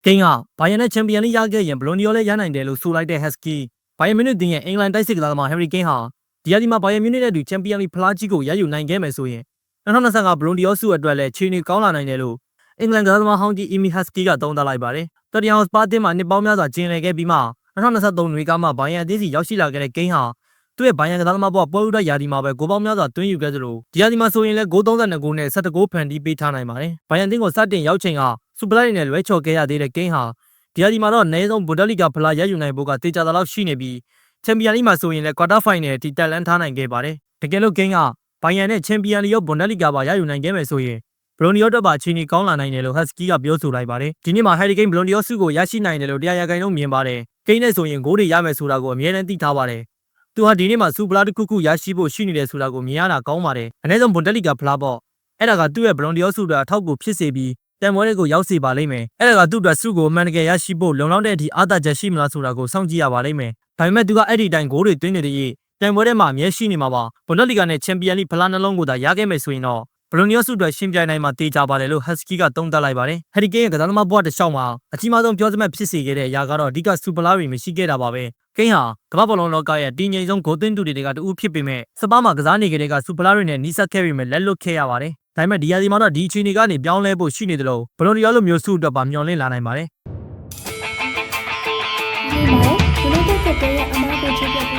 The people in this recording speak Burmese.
။ကိန်းကဘိုင်ယန်နဲ့ချန်ပီယံလိရခဲ့ရင်ဘလွန်ဒီယိုလည်းရနိုင်တယ်လို့ဆိုလိုက်တဲ့ Husky ဘိုင်ယန်မြူနစ်တင်ရဲ့အင်္ဂလန်တိုက်စစ်ကစားသမား Harry Kane ဟာဒီရာဒီမှာဘိုင်ယန်မြူနစ်နဲ့အတူချန်ပီယံလိဖလားကြီးကိုရယူနိုင်ခဲ့မယ်ဆိုရင်2025ဘလွန်ဒီယိုဆုအတွက်လည်းခြေနေကောင်းလာနိုင်တယ်လို့အင်္ဂလန်ကစားသမားဟောင်းကြီး Emi Husky ကသုံးသပ်လိုက်ပါတယ်။တော်တရန်ဟော့စပါတင်မှာနှစ်ပေါင်းများစွာကျင်းလည်ခဲ့ပြီးမှ2023နွေကမှဘိုင်ယန်အသင်းစီရောက်ရှိလာခဲ့တဲ့ Kane ဟာသူ့ရဲ့ဘိုင်ယန်ကစားသမားဘဝပွဲဥဒရာဒီမှာပဲဂိုးပေါင်းများစွာသွင်းယူခဲ့သလိုဒီရာဒီမှာဆိုရင်လည်းဂိုး32ဂိုးနဲ့17ဂိုးဖန်တီးပေးထားနိုင်ပါတယ်။ဘိုင်ယန်အသင်းကိုစတင်ရောက်ချိန်က စူပလိုက်နဲ့လွဲချော်ခဲ့ရသေးတဲ့ Kane ဟာဒီရာဒီမှာတော့အနည်းဆုံးဘွန်ဒလီဂါဖလားရယူနိုင်ဖို့ကတေချာတာလောက်ရှိနေပြီးချန်ပီယံလိမှာဆိုရင်လည်းကွာတာဖိုင်နယ်အထိတက်လန်းထားနိုင်ခဲ့ပါတယ်။တကယ်လို့ Kane ကဘိုင်ယန်နဲ့ချန်ပီယံလိရောဘွန်ဒလီဂါပါရယူနိုင်ခဲ့မယ်ဆိုရင်ဘလွန်ဒီယိုတက်ပါအချိန်ကြီးကောင်းလာနိုင်တယ်လို့ Husky ကပြောဆိုလိုက်ပါတယ်။ဒီနေ့မှာ Harry Kane ဘလွန်ဒီယိုဆုကိုရရှိနိုင်တယ်လို့တရားရဂိုင်းလုံးမြင်ပါတယ်။ Kane နဲ့ဆိုရင်ဂိုးတွေရမယ်ဆိုတာကိုအမြဲတမ်းသိထားပါတယ်။သူဟာဒီနေ့မှာစူပလာတစ်ခုခုရရှိဖို့ရှိနေတယ်ဆိုတာကိုမြင်ရတာကောင်းပါတယ်။အနည်းဆုံးဘွန်ဒလီဂါဖလားပေါ့။အဲ့ဒါကသူ့ရဲ့ဘလွန်ဒီယိုဆုအတွက်အထောက်အကူဖြစ်စေပြီး တန်ပွဲတွေကိုရောက်စေပါလိမ့်မယ်။အဲ့ဒါကသူ့အတွက်ဆုကိုအမှန်တကယ်ရရှိဖို့လုံလောက်တဲ့အထိအားသာချက်ရှိမလားဆိုတာကိုစောင့်ကြည့်ရပါလိမ့်မယ်။ဒါပေမဲ့သူကအဲ့ဒီတိုင်ဂိုးတွေသွင်းနေတဲ့ရေးတန်ပွဲထဲမှာအမြဲရှိနေမှာပါ။ဘွန်ဒလီဂါနဲ့ချန်ပီယံလိဖလားနှလုံးကိုသာရခဲ့မယ်ဆိုရင်တော့ဘလိုနီယိုဆုအတွက်ရှင်းပြနိုင်မှာတေးကြပါတယ်လို့ Husky ကသုံးသပ်လိုက်ပါတယ်။ Harry Kane ရဲ့ကစားသမားဘဝတစ်လျှောက်မှာအကြီးမားဆုံးပြောစမှတ်ဖြစ်စေခဲ့တဲ့အရာကတော့အဓိကစူပလာတွေမရှိခဲ့တာပါပဲ။ Kane ဟာကမ္ဘာဘောလုံးလောကရဲ့တည်ငြိမ်ဆုံးဂိုးသွင်းသူတွေကတူဖြစ်ပေမဲ့စပါးမှာကစားနေကြတဲ့ကစူပလာတွေနဲ့နီးစပ်ခဲ့ပေမဲ့လက်လွတ်ခဲ့ရပါတယ်။ ဒါပေမဲ့ဒီရာသီမှာတော့ဒီအခြေအနေကနေပြောင်းလဲဖို့ရှိနေတယ်လို့ဘလိုနီယိုလိုမျိုးဆုအတွက်ပါမျှော်လင့်လာနိုင်ပါတယ်။ဒီမှာဒီလိုတက်တဲ့ရဲ့အမားကိုချပြပေး